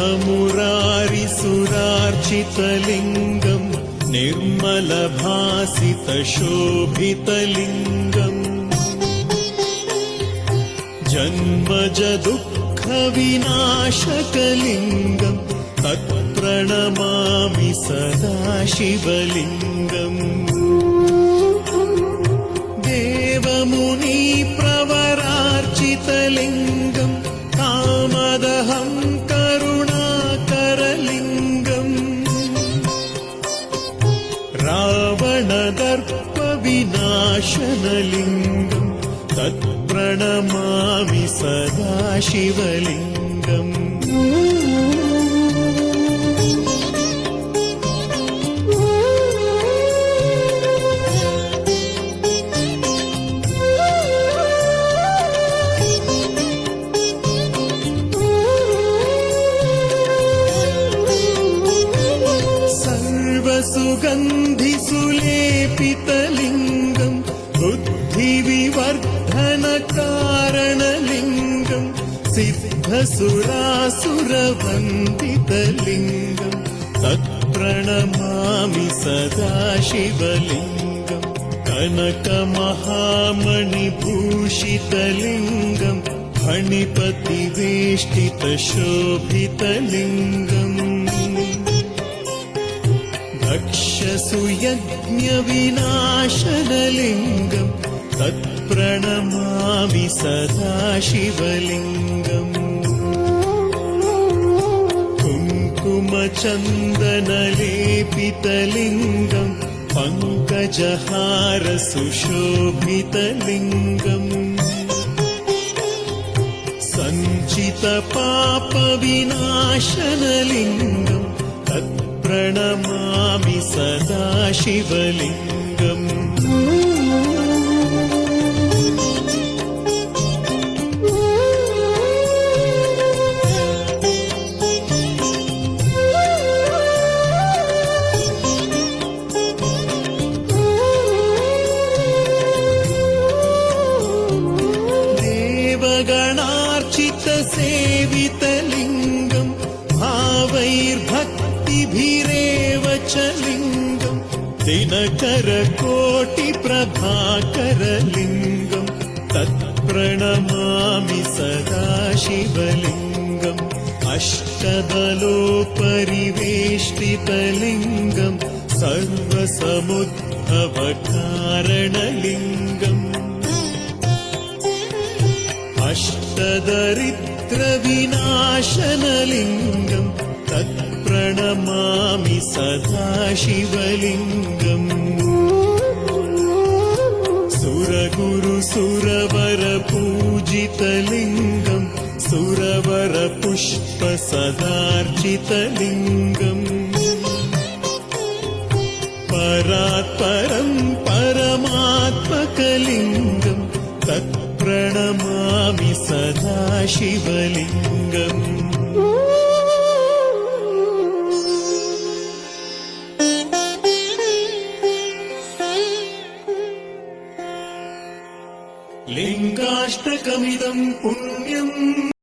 हरिसुरार्चितलिङ्गम् निर्मलभासितशोभितलिङ्गम् जन्मज दुःखविनाशकलिङ्गम् तत्प्रणमामि सदा शिवलिङ्गम् देवमुनि रावणदर्पविनाशनलिङ्गम् तत्प्रणमामि सदा शिवलिङ्गम् सर्वसुगन्धिसुलेपितलिङ्गम् बुद्धिविवर्धनकारणलिङ्गम् सिद्धसुरासुरवन्दितलिङ्गम् तत्प्रणमामि सदा शिवलिङ्गम् कनकमहामणिभूषितलिङ्गम् फणिपतिवेष्टितशोभितलिङ्गम् दक्षसुयज्ञविनाशनलिङ्गम् तत्प्रणमामि सदा शिवलिङ्गम् कुङ्कुमचन्दनलेपितलिङ्गम् पङ्कजहारसुशोभितलिङ्गम् सञ्चितपापविनाशनलिङ्गम् तत्प्रणमामि सदा शिवलिङ्गम् देवगणार्चितसेवितलिङ्गम् भावैर्भक्तिभिरेव च लिङ्गम् तत्प्रणमामि सदा शिवलिङ्गम् अष्टदलोपरिवेष्टितलिङ्गम् सर्वसमुद्भवकारणलिङ्गम् अष्टदरिद्रविनाशनलिङ्गम् तत्प्रणमामि सदा शिवलिङ्गम् सुरगुरुसुरवरपूजितलिङ्गम् सुरवरपुष्पसदार्चितलिङ्गम् परात्परम् परमात्मकलिङ्गम्। तत्प्रणमामि सदा शिवलिङ्गम् लिङ्गाष्टकमिदम् पुण्यम्